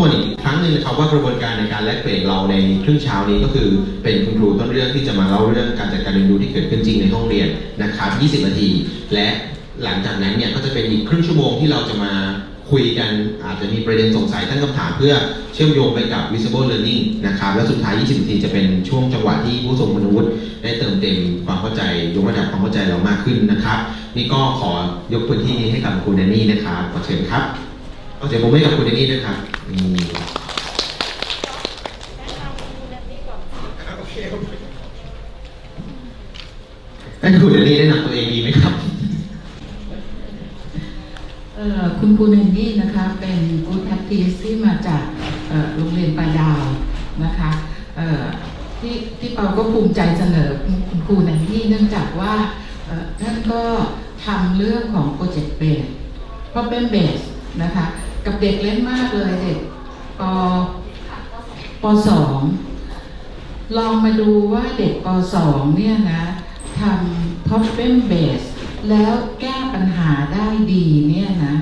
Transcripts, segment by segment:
วนอีกครั้งหนึ่งนะครับว่ากระบวนการในการแลกเปลี่ยนเราในครึ่งเช้านี้ก็คือเป็นคุณครูต้นเรื่องที่จะมาเล่าเรื่องการจัดการเรียนรู้ที่เกิดขึ้นจริงในห้องเรียนนะครับ 20 นาที และหลังจากนั้นเนี่ยก็จะเป็นอีกครึ่งชั่วโมงที่เราจะมาคุยกันอาจจะมีประเด็นสงสัยตั้งคำถามเพื่อเชื่อมโยงไปกับ visible learning นะครับและสุดท้าย 20 นาทีจะเป็นช่วงจังหวะที่ผู้ทรงคุณวุฒิได้เติมเต็มความเข้าใจยกระดับความเข้าใจเรามากขึ้นนะครับ นี่ก็ขอยกพื้นที่นี้ให้กับคุณแดนนี่นะครับขอเชิญครับขอเสียงผมให้กับคุณแดนนี่ด้วยครับ อืมให้คุณแดนนี่แนะนำตัวเองดีไหมครับเอ่อคุณครูแนนนี่นะคะเป็น good practice ที่มาจากโรงเรียนปลายดาวนะคะเอ่อที่ที่เปาก็ภูมิใจเสนอคุณครูแนนนี่เนื่องจากว่าเอ่อท่านก็ทำเรื่องของโปรเจกต์เบส problem base นะคะ กับเด็กเล่นมากเลยเด็กปปสองลองมาดูว่าเด็กปสองเนี่ยนะทำ problem base แล้วแก้ปัญหาได้ดีเนี่ยนะ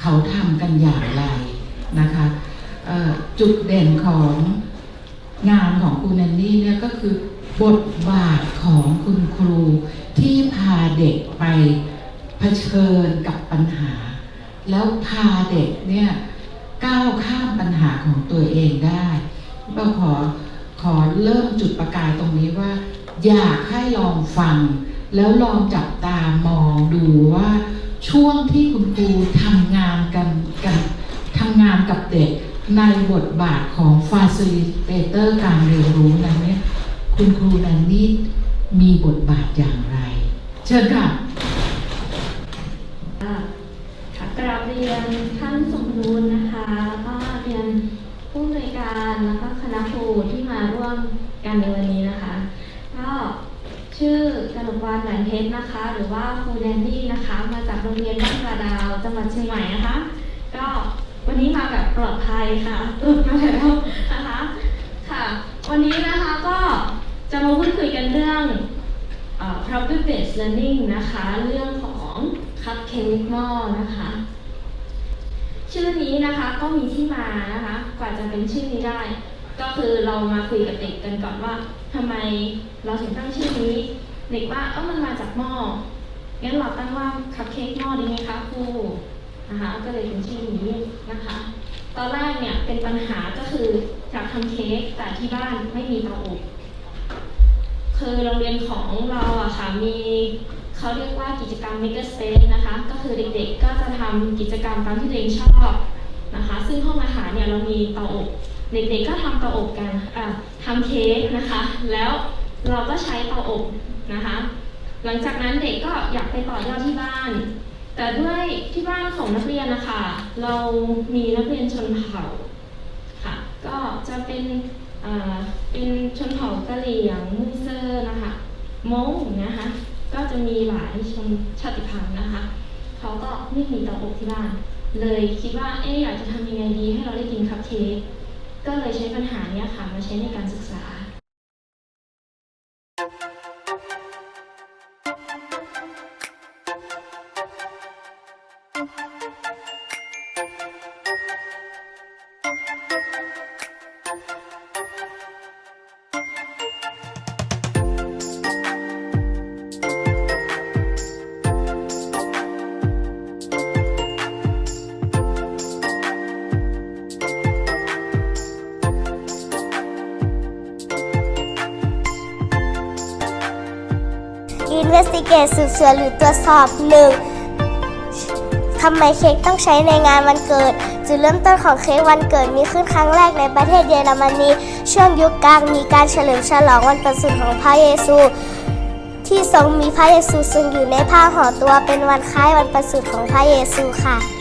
เขาทำกันอย่างไรนะคะจุดเด่นของงานของคุณแนนนี่เนี่ยก็คือบทบาทของคุณครูที่พาเด็กไปเผชิญกับปัญหา แล้วพาเด็กเนี่ยก้าวข้ามปัญหาของตัวเองได้ก็ขอขอเริ่มจุดประกายตรงนี้ว่า อยากให้ลองฟัง แล้วลองจับตามองดูว่าช่วงที่คุณครูทำงานกันกันทำงานกับเด็กในบทบาทของ facilitator การเรียนรู้นั้นเนี่ยคุณครูนันนี่มีบทบาทอย่างไร เชิญค่ะค่ะค่ะกราบเรียนท่านสมบูรณ์นะคะแล้วก็เรียนผู้อำนวยการแล้วก็คณะครูที่มาร่วมกัน ในวันนี้นะคะ ก็ชื่อกนกวานแหวนเพชรนะคะ หรือว่าครูแดนนี่นะคะ มาจากโรงเรียนบ้านปลาดาวจังหวัดเชียงใหม่นะคะ ก็วันนี้มาแบบปลอดภัยค่ะหลุดมาแล้วนะคะค่ะ วันนี้นะคะก็จะมาพูดคุยกันเรื่อง problem based learning นะคะ เรื่องของ cup chemical นะคะ ชื่อนี้นะคะก็มีที่มานะคะ กว่าจะเป็นชื่อนี้ได้ ก็คือเรามาคุยกับเด็กกันก่อนว่าทำไมเราถึงตั้งชื่อนี้ เด็กว่าเออมันมาจากหม้องั้นเราตั้งว่า cup cake หม้อดีไหมคะครูนะคะก็เลยเป็นชื่อนี้นะคะ ตอนแรกเนี่ยเป็นปัญหาก็คืออยากทำเค้กแต่ที่บ้านไม่มีเตาอบคือโรงเรียนของเราอะค่ะมีเขาเรียกว่ากิจกรรม Maker Space นะคะ ก็คือเด็กๆก็จะทำกิจกรรมตามที่ตัวเองชอบนะคะ ซึ่งห้องอาหารเนี่ยเรามีเตาอบ เด็กๆก็ทำเตาอบกันทำเค้กนะคะ แล้วเราก็ใช้เตาอบนะคะ หลังจากนั้นเด็กก็อยากไปต่อยอดที่บ้าน แต่ด้วยที่บ้านของนักเรียนนะคะ เรามีนักเรียนชนเผ่าค่ะ ก็จะเป็นเป็นชนเผ่ากะเหรี่ยงมุสเซอร์นะคะม้งนะคะ ก็จะมีหลายชนชาติพันธุ์นะคะ เขาก็ไม่มีเตาอบที่บ้าน เลยคิดว่า เอ๊อยากจะทำยังไงดีให้เราได้กินคัพเค้ก ก็เลยใช้ปัญหานี้ค่ะมาใช้ในการศึกษา เสือหรือตรวจสอบหนึ่งทำไมเค้กต้องใช้ในงานวันเกิด จุดเริ่มต้นของเค้กวันเกิดมีขึ้นครั้งแรกในประเทศเยอรมนีช่วงยุคกลางมีการเฉลิมฉลองวันประสูติของพระเยซู ที่ทรงมีพระเยซูทรงอยู่ในผ้าห่อตัวเป็นวันคล้ายวันประสูติของพระเยซูค่ะ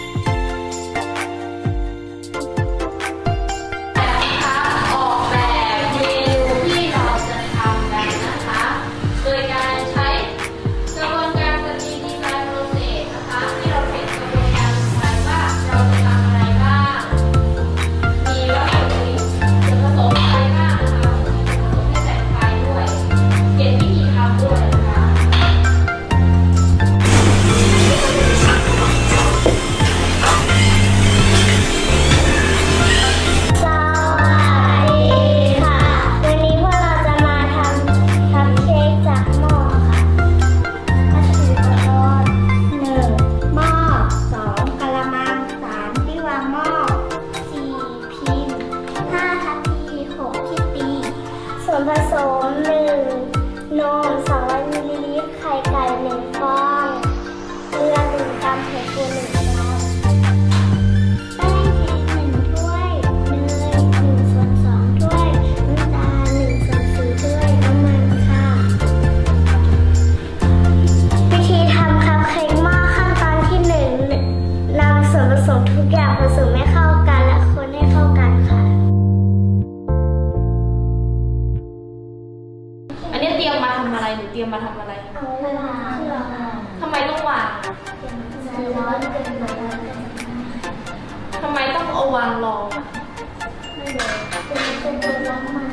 ม่เลยเป็นเป็นตัวน้ำมัน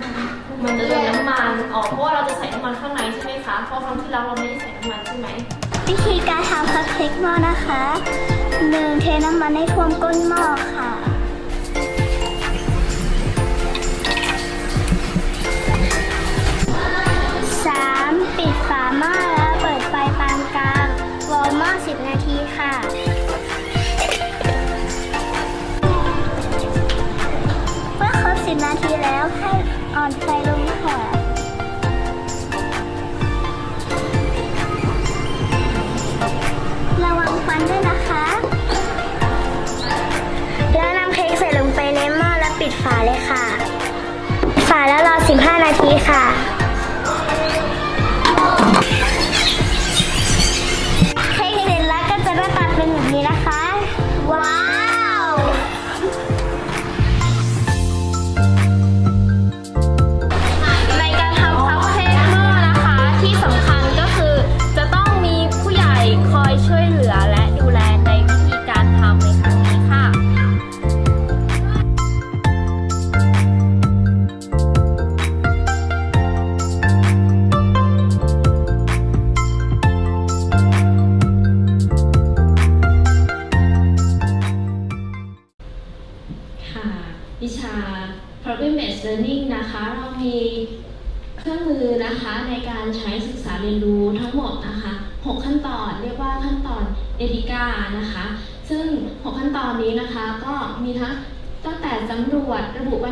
มันจะโดนน้ำมันอ๋อเพราะว่าเราจะใส่น้ำมันข้างในใช่ไหมคะ เพราะครั้งที่แล้วเราไม่ได้ใส่น้ำมันใช่ไหมวิธีการทำคัพเค้กหม้อนะคะหนึ่งเทน้ำมันให้ท่วมก้นหม้อค่ะสามปิดฝาหม้อแล้วเปิดไฟปานกลางวอร์มหม้อ10 นาทีค่ะ 10 นาทีแล้วให้อ่อนไฟลงค่ะ ระวังควันด้วยนะคะ แล้วนำเค้กใส่ลงไปในหม้อแล้วปิดฝาเลยค่ะ ฝาแล้วรอ 15 นาทีค่ะ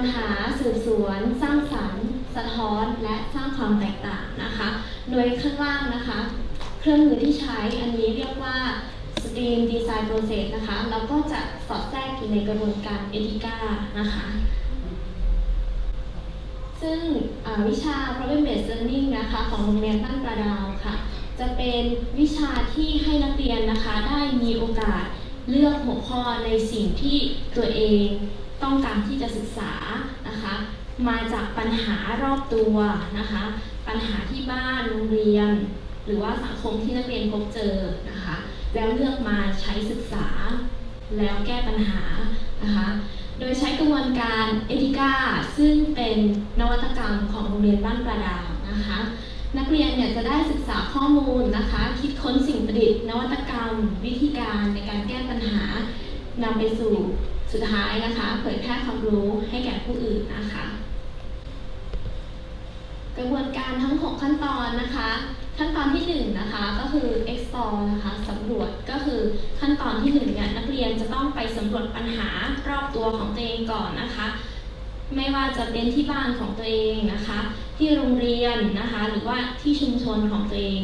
จระบุปัญหาสืบสวน สร้างสรรค์ สะท้อน และสร้างความแตกต่างนะคะ โดยข้างล่างนะคะ เครื่องมือที่ใช้อันนี้เรียกว่า Stream Design Process นะคะแล้วก็จะสอดแทรกอยู่ในกระบวนการเอติกานะคะซึ่งวิชา problem based learning นะคะของโรงเรียนบ้านประดาวค่ะ จะเป็นวิชาที่ให้นักเรียนนะคะได้มีโอกาสเลือกหัวข้อในสิ่งที่ตัวเอง ต้องการที่จะศึกษานะคะ มาจากปัญหารอบตัวนะคะ ปัญหาที่บ้านโรงเรียน หรือว่าสังคมที่นักเรียนพบเจอนะคะ แล้วเลือกมาใช้ศึกษา แล้วแก้ปัญหานะคะ โดยใช้กระบวนการเอติกาซึ่งเป็นนวัตกรรมของโรงเรียนบ้านประดาวนะคะนักเรียนเนี่ยจะได้ศึกษาข้อมูลนะคะ คิดค้นสิ่งประดิษฐ์ นวัตกรรม วิธีการในการแก้ปัญหานำไปสู่ สุดท้ายนะคะ เผยแพร่ความรู้ให้แก่ผู้อื่นนะคะ กระบวนการทั้ง 6 ขั้นตอนนะคะ ขั้นตอนที่1นะคะก็คือ explore นะคะสำรวจก็คือขั้นตอนที่1เนี่ยนักเรียนจะต้องไปสำรวจปัญหารอบตัวของตัวเองก่อนนะคะ ไม่ว่าจะเป็นที่บ้านของตัวเองนะคะ ที่โรงเรียนนะคะ หรือว่าที่ชุมชนของตัวเอง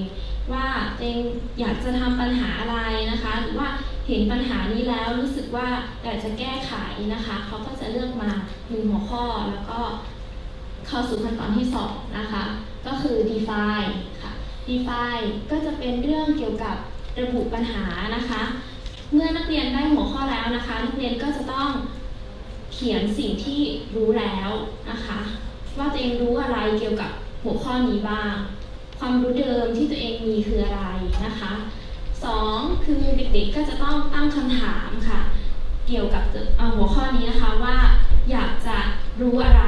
ว่าตัวเองอยากจะทำปัญหาอะไรนะคะ หรือว่า เห็นปัญหานี้แล้วรู้สึกว่าอยากจะแก้ไขนะคะเขาก็จะเลือกมาหนึ่งหัวข้อแล้วก็เข้าสู่ขั้นตอนที่สองนะคะ ก็คือ define ค่ะ define ก็จะเป็นเรื่องเกี่ยวกับระบุปัญหานะคะ เมื่อนักเรียนได้หัวข้อแล้วนะคะ นักเรียนก็จะต้องเขียนสิ่งที่รู้แล้วนะคะ ว่าตัวเองรู้อะไรเกี่ยวกับหัวข้อนี้บ้าง ความรู้เดิมที่ตัวเองมีคืออะไรนะคะ สองคือเด็กๆก็จะต้องตั้งคำถามค่ะ เกี่ยวกับหัวข้อนี้นะคะว่าอยากจะรู้อะไร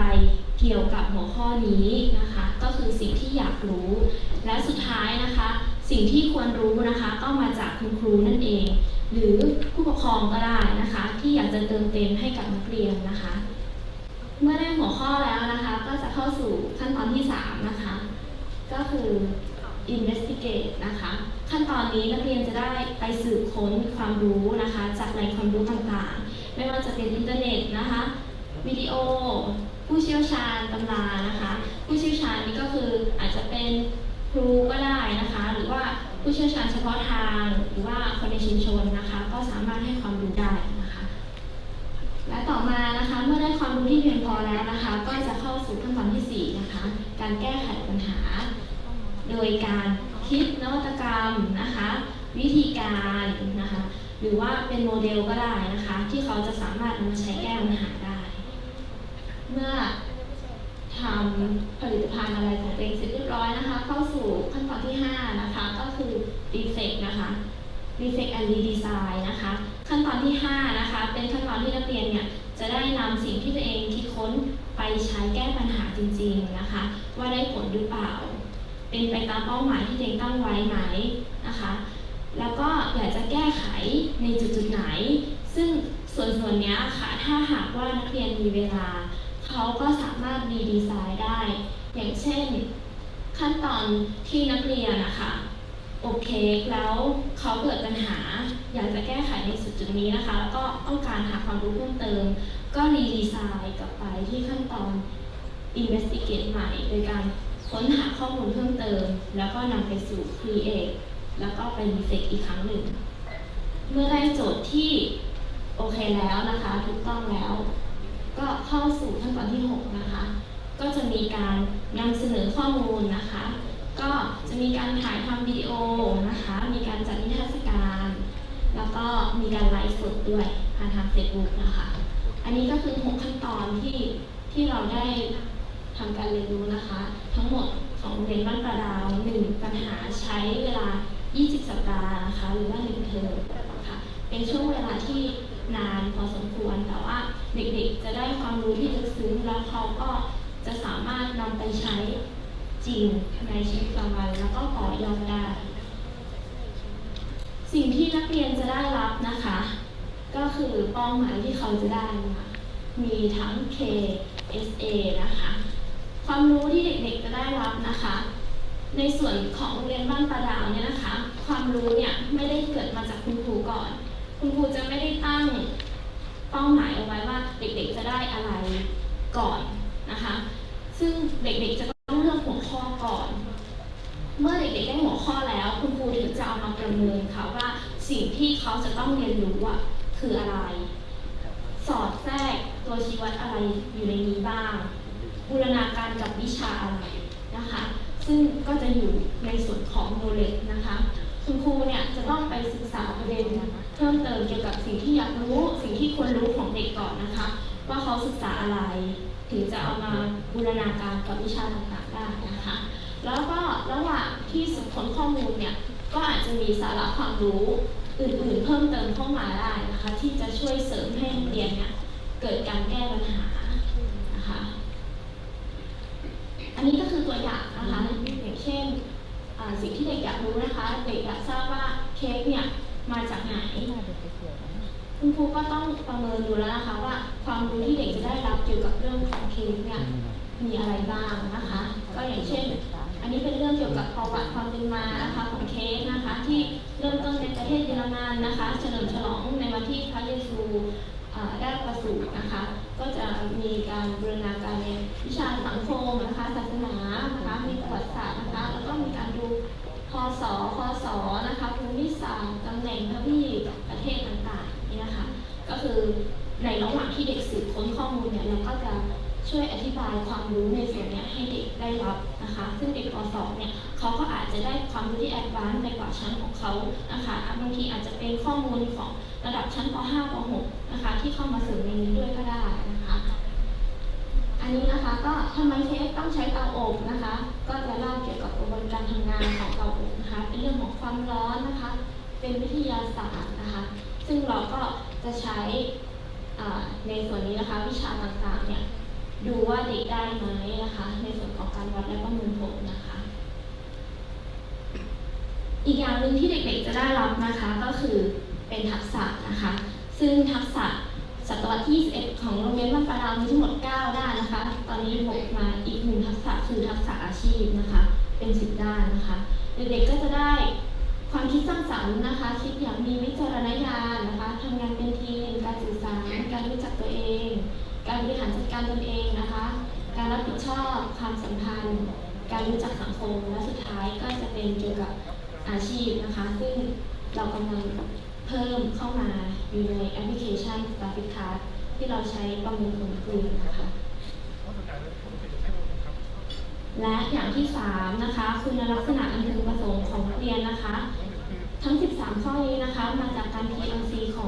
เกี่ยวกับหัวข้อนี้นะคะ ก็คือสิ่งที่อยากรู้ และสุดท้ายนะคะ สิ่งที่ควรรู้นะคะก็มาจากคุณครูนั่นเอง หรือผู้ปกครองก็ได้นะคะ ที่อยากจะเติมเต็มให้กับนักเรียนนะคะ เมื่อได้หัวข้อแล้วนะคะ ก็จะเข้าสู่ขั้นตอนที่3นะคะ ก็คือ investigate นะคะ ขั้นตอนนี้นักเรียนจะได้ไปสืบค้นความรู้นะคะ จากแหล่งความรู้ต่างๆ ไม่ว่าจะเป็นอินเทอร์เน็ตนะคะวิดีโอ ผู้เชี่ยวชาญตำรานะคะ ผู้เชี่ยวชาญนี้ก็คืออาจจะเป็นครูก็ได้นะคะ หรือว่าผู้เชี่ยวชาญเฉพาะทาง หรือว่าคนในชุมชนนะคะ ก็สามารถให้ความรู้ได้นะคะ และต่อมานะคะเมื่อได้ความรู้ที่เพียงพอแล้วนะคะ ก็จะเข้าสู่ขั้นตอนที่ 4 นะคะ การแก้ไขปัญหา โดยการคิดนวัตกรรมนะคะ วิธีการนะคะ หรือว่าเป็นโมเดลก็ได้นะคะ ที่เขาจะสามารถนำมาใช้แก้ปัญหาได้ เมื่อทำผลิตภัณฑ์อะไรของตัวเองเสร็จเรียบร้อยนะคะ เข้าสู่ขั้นตอนที่ 5 นะคะ ก็คือ defect นะคะ defect and redesign นะคะ ขั้นตอนที่ 5 นะคะ เป็นขั้นตอนที่นักเรียนเนี่ยจะได้นำสิ่งที่ตัวเองคิดค้นไปใช้แก้ปัญหาจริง ๆนะคะ ว่าได้ผลหรือเปล่า เป็นไปตามเป้าหมายที่ตัวเองตั้งไว้ไหมนะคะ แล้วก็อยากจะแก้ไขในจุดๆไหน ซึ่งส่วนส่วนนี้ค่ะถ้าหากว่านักเรียนมีเวลา เขาก็สามารถรีดีไซน์ได้ อย่างเช่น ขั้นตอนที่นักเรียนนะคะอบเค้กแล้วเขาเกิดปัญหา อยากจะแก้ไขในจุดจุดนี้นะคะ แล้วก็ต้องการหาความรู้เพิ่มเติม ก็รีดีไซน์กลับไปที่ขั้นตอน investigate ใหม่โดยการ ค้นหาข้อมูลเพิ่มเติม แล้วก็นำไปสู่ create แล้วก็ไป reflect อีกครั้งหนึ่ง เมื่อได้โจทย์ที่โอเคแล้วนะคะถูกต้องแล้ว ก็เข้าสู่ขั้นตอนที่ 6 นะคะ ก็จะมีการนำเสนอข้อมูลนะคะ ก็จะมีการถ่ายทำวิดีโอนะคะ มีการจัดนิทรรศการ แล้วก็มีการไลฟ์สดด้วยผ่านทางเฟซบุ๊กนะคะ อันนี้ก็คือ 6 ขั้นตอนที่ที่เราได้ ทำการเรียนรู้นะคะ ทั้งหมดของเรียนบ้านประดาวหนึ่งปัญหาใช้เวลา 20 สัปดาห์นะคะหรือว่า1เทอมค่ะเป็นช่วงเวลาที่นานพอสมควรแต่ว่าเด็กๆ จะได้ความรู้ที่ลึกซึ้งแล้วเขาก็จะสามารถนำไปใช้จริงในชีวิตประจำวันแล้วก็ต่อยอดได้ สิ่งที่นักเรียนจะได้รับนะคะ ก็คือเป้าหมายที่เขาจะได้มีทั้ง K S A นะคะ ความรู้ที่เด็กๆจะได้รับนะคะ ในส่วนของโรงเรียนบ้านปลาดาวเนี่ยนะคะ ความรู้เนี่ยไม่ได้เกิดมาจากคุณครูก่อน คุณครูจะไม่ได้ตั้งเป้าหมายเอาไว้ว่าเด็กๆจะได้อะไรก่อนนะคะ ซึ่งเด็กๆจะต้องเลือกหัวข้อก่อน เมื่อเด็กๆได้หัวข้อแล้ว คุณครูถึงจะเอามาประเมินค่ะว่าสิ่งที่เขาจะต้องเรียนรู้อะคืออะไร สอดแทรกตัวชี้วัดอะไรอยู่ในนี้บ้าง บูรณาการกับวิชาอะไรนะคะ ซึ่งก็จะอยู่ในส่วนของโนเล e นะคะ คุณครูเนี่ยจะต้องไปศึกษาประเด็นเพิ่มเติมเกี่ยวกับสิ่งที่อยากรู้ สิ่งที่ควรรู้ของเด็กก่อนนะคะ ว่าเขาศึกษาอะไร ถึงจะเอามาบูรณาการกับวิชาต่างๆได้นะคะ แล้วก็ระหว่างที่สืบค้นข้อมูลเนี่ยก็อาจจะมีสาระความรู้อื่นๆ เพิ่มเติมเข้ามาได้นะคะ ที่จะช่วยเสริมให้นักเรียนเนี่ยเกิดการแก้ปัญหานะคะ อันนี้ก็คือตัวอย่างนะคะอย่างเช่นอ่าสิ่งที่เด็กอยากรู้นะคะ เด็กอยากทราบว่าเค้กเนี่ยมาจากไหน คุณครูก็ต้องประเมินดูแล้วนะคะว่าความรู้ที่เด็กจะได้รับเกี่ยวกับเรื่องของเค้กเนี่ยมีอะไรบ้างนะคะ ก็อย่างเช่น อันนี้เป็นเรื่องเกี่ยวกับประวัติความเป็นมานะคะของเค้กนะคะ ที่เริ่มต้นในประเทศเยอรมันนะคะ เฉลิมฉลองในวันที่พระเยซู ด้าได้ประสูตินะคะ ก็จะมีการบรรณาการในวิชาสังคมนะคะ ศาสนานะคะ มีประวัติศาสตร์นะคะ แล้วก็มีการดูพศคศนะคะภูมิศาสตร์ตำแหน่งทวีปประเทศต่างๆนี่นะคะ ก็คือในระหว่างที่เด็กสืบค้นข้อมูลเนี่ยเราก็จะ ช่วยอธิบายความรู้ในส่วนนี้ให้เด็กได้รับนะคะ ซึ่งเด็กป .2 เนี่ยเขาก็อาจจะได้ความรู้ที่แอดวานซ์ไปกว่าชั้นของเขานะคะบางทีอาจจะเป็นข้อมูลของระดับชั้นป .5 ป .6 นะคะ ที่เข้ามาเสริมในนี้ด้วยก็ได้นะคะ อันนี้นะคะก็ทำไมเทสต้องใช้เตาอบนะคะ ก็จะเล่าเกี่ยวกับกระบวนการทำงานของเตาอบนะคะ เป็นเรื่องของความร้อนนะคะ เป็นวิทยาศาสตร์นะคะ ซึ่งเราก็จะใช้ในส่วนนี้นะคะวิชาต่างๆเนี่ย ดูว่าเด็กได้ไหมนะคะ ในส่วนของการวัดและประเมินผลนะคะ อีกอย่างหนึ่งที่เด็กๆจะได้รับนะคะก็คือเป็นทักษะนะคะ ซึ่งทักษะศตวรรษที่21ของโรงเรียนบ้านปลาดาวมีทั้งหมด 9 ด้านนะคะ ตอนนี้บวกมาอีกหนึ่งทักษะคือทักษะอาชีพนะคะ เป็น 10 ด้านนะคะ เด็กๆก็จะได้ความคิดสร้างสรรค์นะคะ คิดอย่างมีวิจารณญาณนะคะทำงานเป็นทีม การสื่อสาร การรู้จักตัวเอง การบริหารจัดการตนเองนะคะ การรับผิดชอบความสัมพันธ์ การรู้จักสังคมและสุดท้ายก็จะเป็นเกี่ยวกับอาชีพนะคะ ซึ่งเรากำลังเพิ่มเข้ามาอยู่ในแอปพลิเคชัน s t a f f i c Card ที่เราใช้ประเมินผลครูนะคะ และอย่างที่ 3 นะคะคุณลักษณะอันพึงประสงค์ของนักเรียนนะคะ ทั้ง 13 ข้อนี้นะคะ มาจากการ PLC ของ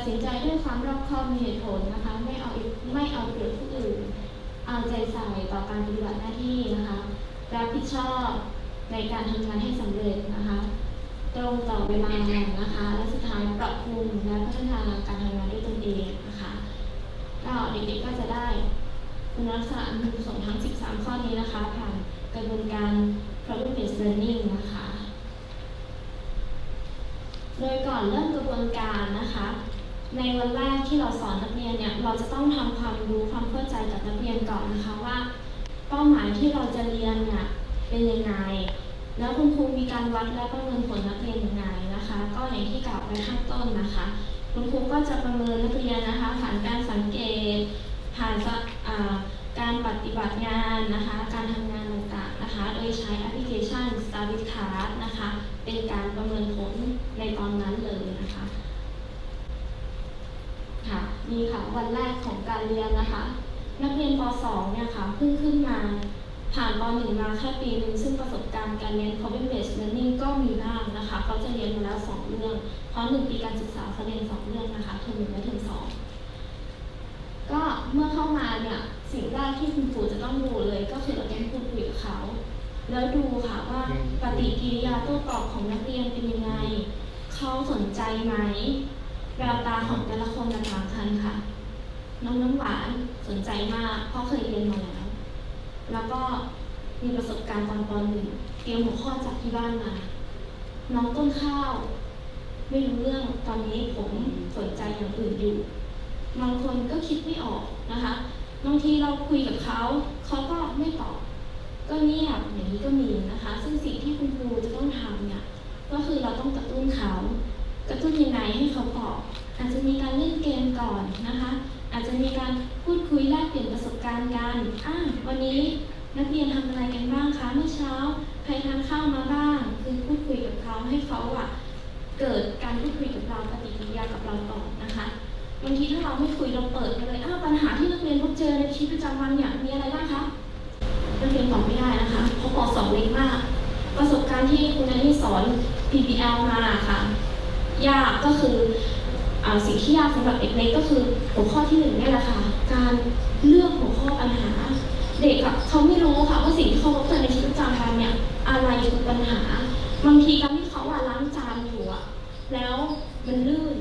ดสินใจด้วยความรอบคอบมีเหตุผลนะคะ ไม่เอาไม่เอาเปรียบผู้อื่น เอาใจใส่ต่อการปฏิบัติหน้าที่นะคะ รับผิดชอบในการทำงานให้สำเร็จนะคะ ตรงต่อเวลานะคะ และสุดท้ายปรับปรุงและพัฒนาการทำงานด้วยตนเองนะคะก็เด็กๆก็จะได้คุณลักษณะอันคุณสมทั้ง 13 ข้อนี้นะคะ ผ่านกระบวนการ problem based learning นะคะ โดยก่อนเริ่มกระบวนการนะคะ ในวันแรกที่เราสอนนักเรียนเนี่ยเราจะต้องทำความรู้ความเข้าใจกับนักเรียนก่อนนะคะว่า เป้าหมายที่เราจะเรียนเนี่ยเป็นยังไง แล้วคุณครูมีการวัดและประเมินผลนักเรียนยังไงนะคะ ก็อย่างที่กล่าวไปข้างต้นนะคะ คุณครูก็จะประเมินนักเรียนนะคะ ผ่านการสังเกต ผ่านการปฏิบัติงานนะคะ การทำงานต่างๆนะคะ โดยใช้แอปพลิเคชัน s t a r w i t Card นะคะ เป็นการประเมินผลในตอนนั้นเลยนะคะ ค่ะนี่ค่ะวันแรกของการเรียนนะคะ นักเรียนป .2 เนี่ยค่ะเพิ่งขึ้นมา ผ่านป .1 มาแค่ปีหนึ่งซึ่งประสบการณ์การเรียน problem based learning ก็มีบ้างนะคะเขาจะเรียนมาแล้ว 2 เรื่อง เพราะหนึ่งปีการศึกษาเขาเรียน 2 เรื่องนะคะเทอมหนึ่งและเทอมสองก็เมื่อเข้ามาเนี่ยสิ่งแรกที่คุณครูจะต้องดูเลยก็คือเราต้องพูดคุยกับเขาแล้วดูค่ะว่าปฏิกิริยาโต้ตอบของนักเรียนเป็นยังไง เขาสนใจไหม แววตาของแต่ละคนจะต่างกันค่ะ น้องน้ำหวานสนใจมากเพราะเคยเรียนมาแล้ว แล้วก็มีประสบการณ์ตอนปหนึ่งเตรียมหัวข้อจากที่บ้านมา น้องต้นข้าว ไม่รู้เรื่องตอนนี้ผมสนใจอย่างอื่นอยู่ บางคนก็คิดไม่ออกนะคะบางทีเราคุยกับเขาเขาก็ไม่ตอบ ก็เงียบอย่างนี้ก็มีนะคะ ซึ่งสิ่งที่คุณครูจะต้องทำเนี่ยก็คือเราต้องกระตุ้นเขา กระตุ้นยังไงให้เขาตอบอาจจะมีการเล่นเกมก่อนนะคะ อาจจะมีการพูดคุยแลกเปลี่ยนประสบการณ์กันอ่าวันนี้นักเรียนทำอะไรกันบ้างคะเมื่อเช้าใครทานข้าวมาบ้าง คือพูดคุยกับเขาให้เขาอะเกิดการพูดคุยกับเราปฏิกิริยากับเราก่อนนะคะบางทีถ้าเราไม่คุยเราเปิดไปเลยอ้าวปัญหาที่นักเรียนพบเจอในชีวิตประจำวันเนี่ยมีอะไรบ้างคะนักเรียนตอบไม่ได้นะคะเพราะปสองเล็กมาก ประสบการณ์ที่คุณนันนี่สอน PBL มาค่ะ ยากก็คืออสิ่งที่ยากสำหรับเด็กเล็กก็คือหัวข้อที่หนึ่งนี่แหละค่ะ การเลือกหัวข้อปัญหา เด็กอะเขาไม่รู้ค่ะว่าสิ่งที่เขาพบเจอในชีวิตประจำวันเนี่ยอะไรคือปัญหา บางทีการที่เขาอะล้างจานอยู่อะแล้วมันลื่น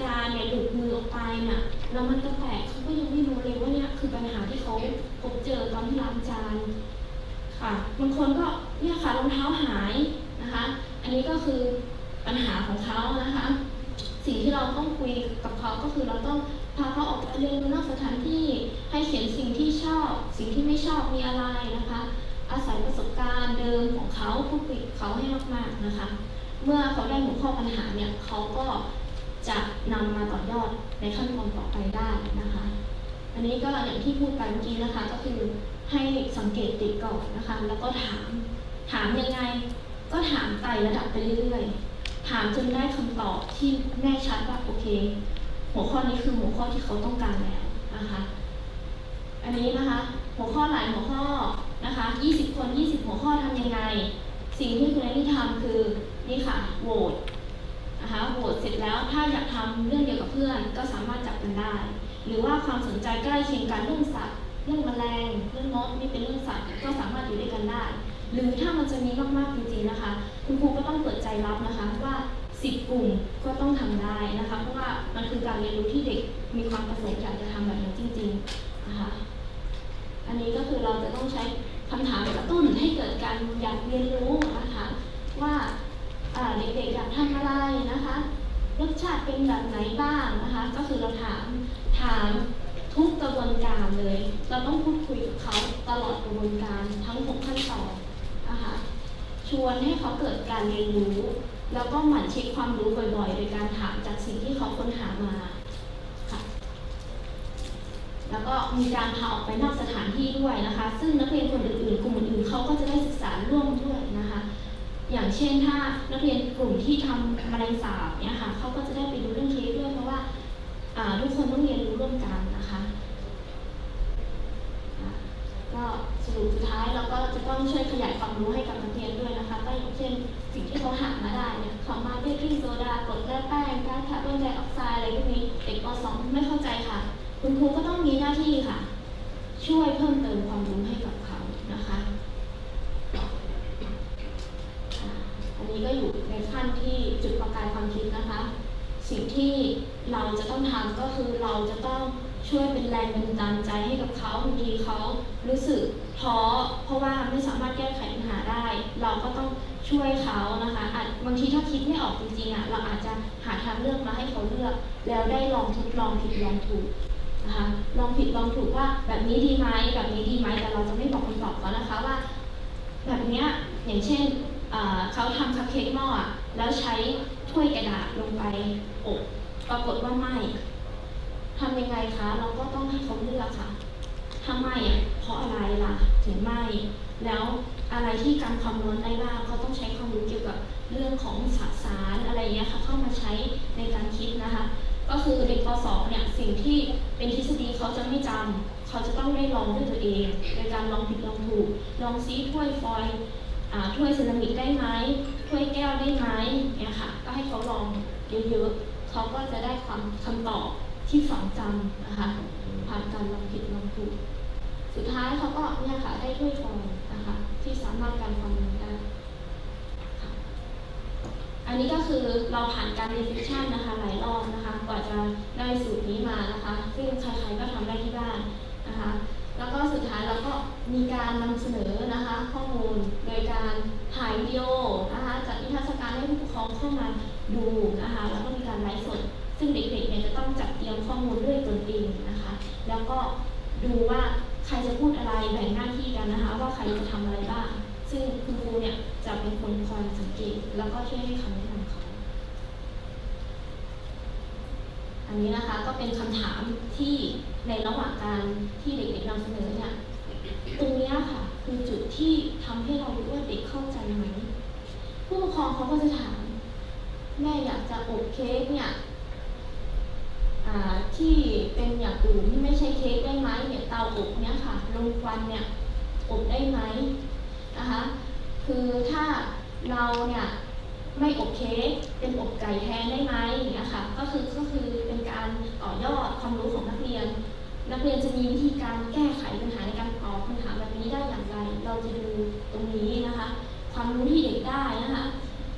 จานเนี่ยหลุดมือออกไปน่ะแล้วมันก็แตกเขาก็ยังไม่รู้เลยว่าเนี่ยคือปัญหาที่เขาพบเจอตอนที่ล้างจานค่ะบางคนก็เนี่ยค่ะรองเท้าหายนะคะ อันนี้ก็คือ ปัญหาของเขานะคะ สิ่งที่เราต้องคุยกับเขาก็คือเราต้องพาเขาออกไปเรียนรู้นอกสถานที่ให้เขียนสิ่งที่ชอบ สิ่งที่ไม่ชอบมีอะไรนะคะ อาศัยประสบการณ์เดิมของเขาพูดคุยกับเขาให้มากๆนะคะ เมื่อเขาได้หัวข้อปัญหาเนี่ยเขาก็จะนำมาต่อยอดในขั้นตอนต่อไปได้นะคะ อันนี้ก็อย่างที่พูดไปเมื่อกี้นะคะ ก็คือให้สังเกตเด็กก่อนนะคะ แล้วก็ถาม ถามยังไง ก็ถามไต่ระดับไปเรื่อยๆ ถามจนได้คำตอบที่แน่ชัดว่าโอเค หัวข้อนี้คือหัวข้อที่เขาต้องการแล้วนะคะ อันนี้นะคะ หัวข้อหลายหัวข้อนะคะ 20 คน 20 หัวข้อทำยังไง สิ่งที่คุณแอนนี่ทำคือนี่ค่ะโหวตนะคะโหวตเสร็จแล้วถ้าอยากทำเรื่องเดียวกับเพื่อนก็สามารถจับกันได้ หรือว่าความสนใจใกล้เคียงกันเรื่องสัตว์ เรื่องแมลง เรื่องนกนี่เป็นเรื่องสัตว์ก็สามารถอยู่ด้วยกันได้ หรือถ้ามันจะมีมากๆจริงๆนะคะ คุณครูก็ต้องเปิดใจรับนะคะว่า 10 กลุ่มก็ต้องทำได้นะคะ เพราะว่ามันคือการเรียนรู้ที่เด็กมีความประสงค์อยากจะทำแบบนั้นจริงๆนะคะอันนี้ก็คือเราจะต้องใช้คำถามกระตุ้นให้เกิดการอยากเรียนรู้นะคะว่าเด็กๆอยากทำอะไรนะคะรสชาติเป็นแบบไหนบ้างนะคะ ก็คือเราถามถามทุกกระบวนการเลย เราต้องพูดคุยกับเขาตลอดกระบวนการทั้งหกขั้นตอน นะคะชวนให้เขาเกิดการเรียนรู้ แล้วก็หมั่นเช็คความรู้บ่อยๆ โดยการถามจากสิ่งที่เขาค้นหามาค่ะแล้วก็มีการพาออกไปนอกสถานที่ด้วยนะคะ ซึ่งนักเรียนคนอื่นๆกลุ่มอื่นๆเขาก็จะได้ศึกษาร่วมด้วยนะคะ อย่างเช่นถ้านักเรียนกลุ่มที่ทำแมลงสาบเนี่ยค่ะเขาก็จะได้ไปดูเรื่องเค้กด้วยเพราะว่าทุกคนต้องเรียนรู้ร่วมกันนะคะอ่าก็ สรุปสุดท้ายเราก็จะต้องช่วยขยายความรู้ให้กับนักเรียนด้วยนะคะ ก็อย่างเช่นสิ่งที่เขาหามาได้เนี่ยเขามาเบกกิ้งโซดากรดและแป้งก๊าซคาร์บอนไดออกไซด์อะไรพวกนี้เด็กป .2 ไม่เข้าใจค่ะ คุณครูก็ต้องมีหน้าที่ค่ะ ช่วยเพิ่มเติมความรู้ให้กับเขานะคะ อันนี้ก็อยู่ในขั้นที่จุดประกายความคิดนะคะ สิ่งที่เราจะต้องทำก็คือเราจะต้องช่วยเป็นแรงบันดาลใจให้กับเขาบางทีเขารู้สึก ท้อเพราะว่าไม่สามารถแก้ไขปัญหาได้ เราก็ต้องช่วยเขานะคะอาจบางทีถ้าคิดไม่ออกจริงๆอะเราอาจจะหาทางเลือกมาให้เขาเลือก แล้วได้ลองทดลองผิดลองถูกนะคะลองผิดลองถูกว่าแบบนี้ดีไหมแบบนี้ดีไหมแต่เราจะไม่บอกคำตอบเขานะคะว่า แบบเนี้ยอย่างเช่นเขาทำคัพเค้กหม้ออะแล้วใช้ถ้วยกระดาษลงไปอบปรากฏว่าไม้ทำยังไงคะ เราก็ต้องให้เขาเลือกค่ะ ถ้าไม้อะเพราะอะไรล่ะถึงไม้แล้วอะไรที่การคำนวณได้บ้างเขาต้องใช้ความรู้เกี่ยวกับเรื่องของสสารอะไรเงี้ยค่ะเข้ามาใช้ในการคิดนะคะ ก็คือเด็กป .2 เนี่ยสิ่งที่เป็นทฤษฎีเขาจะไม่จำเขาจะต้องได้ลองด้วยตัวเองโดยการลองผิดลองถูก ลองซีถ้วยฟอยล์ถ้วยเซรามิกได้ไหมถ้วยแก้วได้ไหมเนี่ยค่ะก็ให้เขาลองเยอะๆเขาก็จะได้ความคำตอบที่ฝังจำนะคะผ่านการลองผิดลองถูก สุดท้ายเขาก็เนี่ยค่ะได้ถ้วยฟอยล์นะคะที่สามารถการความรู้ได้อันนี้ก็คือเราผ่านการเรียนฟิกชันนะคะหลายรอบนะคะ กว่าจะได้สูตรนี้มานะคะ ซึ่งใครๆก็ทำได้ที่บ้านนะคะ แล้วก็สุดท้ายเราก็มีการนำเสนอนะคะ ข้อมูลโดยการถ่ายวิดีโอนะคะจัดนิทรรศการให้ผู้ปกครองเข้ามาดูนะคะแล้วก็มีการไลฟ์สด ซึ่งเด็กๆเนี่ยจะต้องจัดเตรียมข้อมูลด้วยตนเองนะคะ แล้วก็ดูว่า ใครจะพูดอะไรแบ่งหน้าที่กันนะคะ ว่าใครจะทำอะไรบ้าง ซึ่งคุณครูเนี่ยจะเป็นคนคอยสังเกตแล้วก็ช่วยให้คำแนะนำเขาอันนี้นะคะก็เป็นคำถามที่ในระหว่างการที่เด็กๆนำเสนอเนี่ยตรงนี้ค่ะคือจุดที่ทำให้เรารู้ว่าเด็กเข้าใจไหมผู้ปกครองเขาก็จะถาม แม่อยากจะอบเค้กเนี่ย ที่เป็นอย่างอื่นที่ไม่ใช่เค้กได้ไหมเนี่ยเตาอบเนี่ยค่ะลมควันเนี่ยอบได้ไหมนะคะคือถ้าเราเนี่ยไม่อบเค้กเป็นอบไก่แทนได้ไหมเงี้ยค่ะก็คือก็คือเป็นการต่อยอดความรู้ของนักเรียน นักเรียนจะมีวิธีการแก้ไขปัญหาในการตอบปัญหาแบบนี้ได้อย่างไร เราจะดูตรงนี้นะคะ ความรู้ที่เด็กได้นะคะ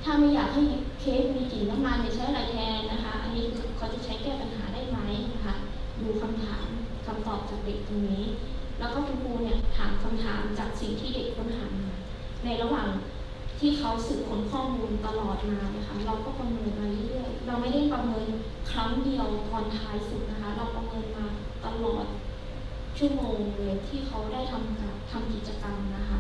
ถ้าไม่อยากให้เค้กมีกลิ่นน้ำมันจะใช้อะไรแทนนะคะ อันนี้คือเขาจะใช้แก้ปัญหาได้ไหมนะคะ ดูคำถามคำตอบจากเด็กตรงนี้ แล้วก็คุณครูเนี่ยถามคำถามจากสิ่งที่เด็กค้นหามาในระหว่างที่เขาสืบค้นข้อมูลตลอดมานะคะเราก็ประเมินมาเรื่อยๆเราไม่ได้ประเมินครั้งเดียวตอนท้ายสุดนะคะ เราประเมินมาตลอดชั่วโมงเลยที่เขาได้ทำทำกิจกรรมนะคะ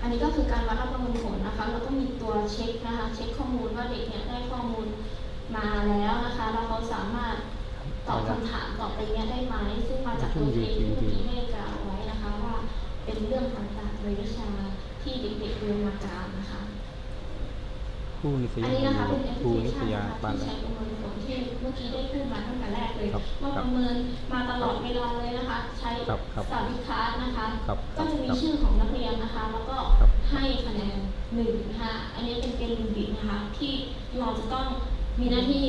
อันนี้ก็คือการวัดและประเมินผลนะคะ แล้วก็มีตัวเช็คนะคะ เช็คข้อมูลว่าเด็กเนี่ยได้ข้อมูล มาแล้วนะคะ แล้วเขาสามารถตอบคำถามตอบไปเนี้ยได้ไหมซึ่งมาจากตัวเองที่เมื่อกี้ได้กล่าวไว้นะคะว่าเป็นเรื่องต่างๆในวิชาที่เด็กๆเรียนมาการนะคะผู้นิสอันยานี้นะคะเป็นแอปพผู้ลินิเคสชันยานะคะปานที่แหลใช้ประเมินผลที่เมื่อกี้ได้พูดมาตั้งแต่แรกเลยครับว่าครัปบระเมินมาตลอดเวลาเลยนะคะ ใช้ครับครับสาวิคาสนะคะครับก็จะมีครับชื่อของนักเรียนนะคะ แล้วก็ครับให้คะแนนหนึ่งนะคะอันนี้เป็นเกณฑ์ลิมบิกนะคะที่เราจะต้อง มีหน้าที่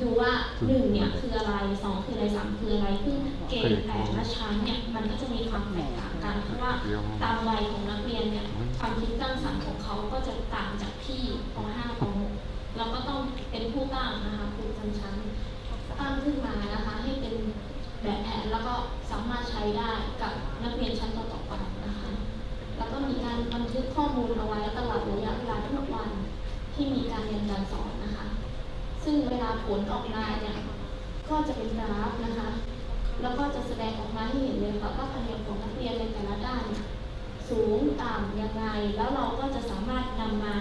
ดูว่าหนึ่งเนี่ยคืออะไรสองคืออะไรสามคืออะไรซึ่งเกณฑ์แต่ละชั้นเนี่ยมันก็จะมีความแตกต่างกัน เพราะว่าตามวัยของนักเรียนเนี่ยความคิดสร้างสรรค์ของเขาก็จะต่างจากพี่ป .5 ป .6 เราก็ต้องเป็นผู้ตั้งนะคะครูประจำชั้นตั้งขึ้นมานะคะให้เป็นแบบแผนแล้วก็สามารถใช้ได้กับนักเรียนชั้นต่อๆไปนะคะ แล้วก็มีการบันทึกข้อมูลเอาไว้ตลอดระยะเวลาทุกวันที่มีการเรียนการสอน ซึ่งเวลาผลออกมาเนี่ยก็จะเป็นกราฟนะคะ แล้วก็จะแสดงออกมาให้เห็นเลยค่ะว่าคะแนนของนักเรียนในแต่ละด้าน สูงต่ำยังไง แล้วเราก็จะสามารถนำมา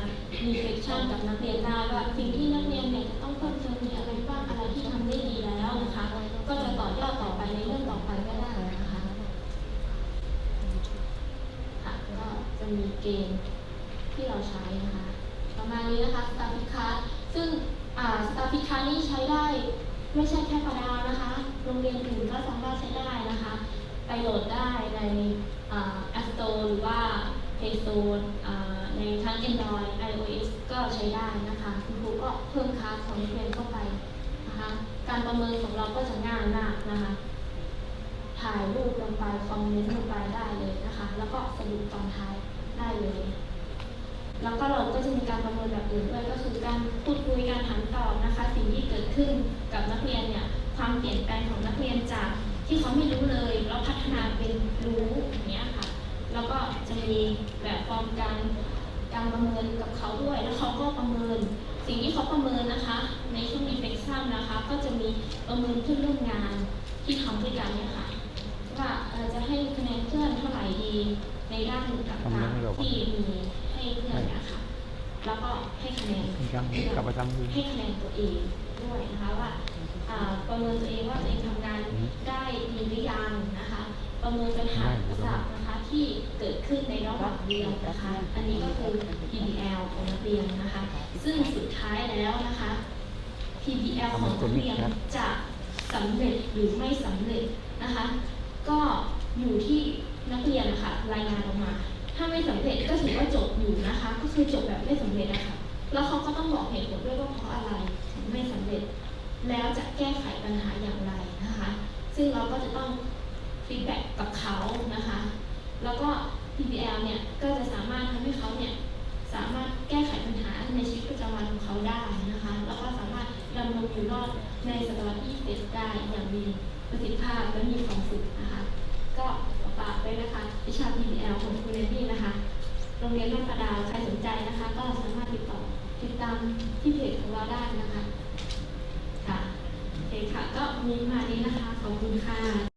reflection กับนักเรียนได้ว่าสิ่งที่นักเรียนเนี่ยจะต้องเพิ่มเติมมีอะไรบ้างอะไรที่ทำได้ดีแล้วนะคะ ก็จะต่อยอดต่อไปในเรื่องต่อไปก็ได้นะคะค่ะก็จะมีเกณฑ์ที่เราใช้นะคะ ประมาณนี้นะคะสตาร์พิคัสซึ่ง สตาร์พิคัสนี่ใช้ได้ ไม่ใช่แค่ประดาวนะคะ โรงเรียนอื่นก็สามารถใช้ได้นะคะ ไปโหลดได้ในแอปสโตร์หรือว่า Play Store ในทั้ง Android iOS ก็ใช้ได้นะคะ คุณครูก็เพิ่มคลาสของนักเรียนเข้าไปนะคะ การประเมินของเราก็จะง่ายมากนะคะ ถ่ายรูปลงไป คอมเมนต์ลงไปได้เลยนะคะ แล้วก็สรุปตอนท้ายได้เลย แล้วก็เราก็จะมีการประเมินแบบอื่นด้วยก็คือการพูดคุยการถามตอบนะคะ สิ่งที่เกิดขึ้นกับนักเรียนเนี่ยความเปลี่ยนแปลงของนักเรียนจากที่เขาไม่รู้เลยแล้วพัฒนาเป็นรู้อย่างเงี้ยค่ะ แล้วก็จะมีแบบฟอร์มการการประเมินกับเขาด้วย แล้วเขาก็ประเมิน สิ่งที่เขาประเมินนะคะ ในช่วง reflection นะคะ ก็จะมีประเมินเพื่อนร่วมงานที่ทำด้วยกันเนี่ยค่ะว่าเอ่อจะให้คะแนนเพื่อนเท่าไหร่ดีในด้านต่างๆที่มี ให้เพื่อนเนี่ยค่ะแล้วก็ให้คะแนนยังกลับมาทำคือให้คะแนนตัวเองด้วยนะคะว่าอ่าประเมินตัวเองว่าตัวเองทำงานได้ดีหรือยังนะคะประเมินปัญหาอุปสรรคนะคะที่เกิดขึ้นในระหว่างเรียนนะคะ อันนี้ก็คือ PBL ของนักเรียนนะคะ ซึ่งสุดท้ายแล้วนะคะ PBL ของนักเรียนจะสำเร็จหรือไม่สำเร็จนะคะ ก็อยู่ที่นักเรียนนะคะรายงานออกมา ถ้าไม่สำเร็จก็ถือว่าจบอยู่นะคะ ก็คือจบแบบไม่สำเร็จนะคะแล้วเขาก็ต้องบอกเหตุผลด้วยว่าเพราะอะไรถึงไม่สำเร็จ แล้วจะแก้ไขปัญหาอย่างไรนะคะ ซึ่งเราก็จะต้องฟีดแบ็กกับเขานะคะ แล้วก็ PBL เนี่ยก็จะสามารถทำให้เขาเนี่ยสามารถแก้ไขปัญหาในชีวิตประจำวันของเขาได้นะคะ แล้วก็สามารถดำรงอยู่รอดในศตวรรษที่21ได้อย่างมีประสิทธิภาพและมีความสุขนะคะ ก็ ฝากด้วยนะคะ วิชา PBL ของคุณเนนี่นะคะ โรงเรียนบ้านประดาว ใครสนใจนะคะ ก็สามารถติดต่อติดตามที่เพจของเราได้นะคะ ค่ะโอเคค่ะ ก็มีมานี้นะคะ ขอบคุณค่ะ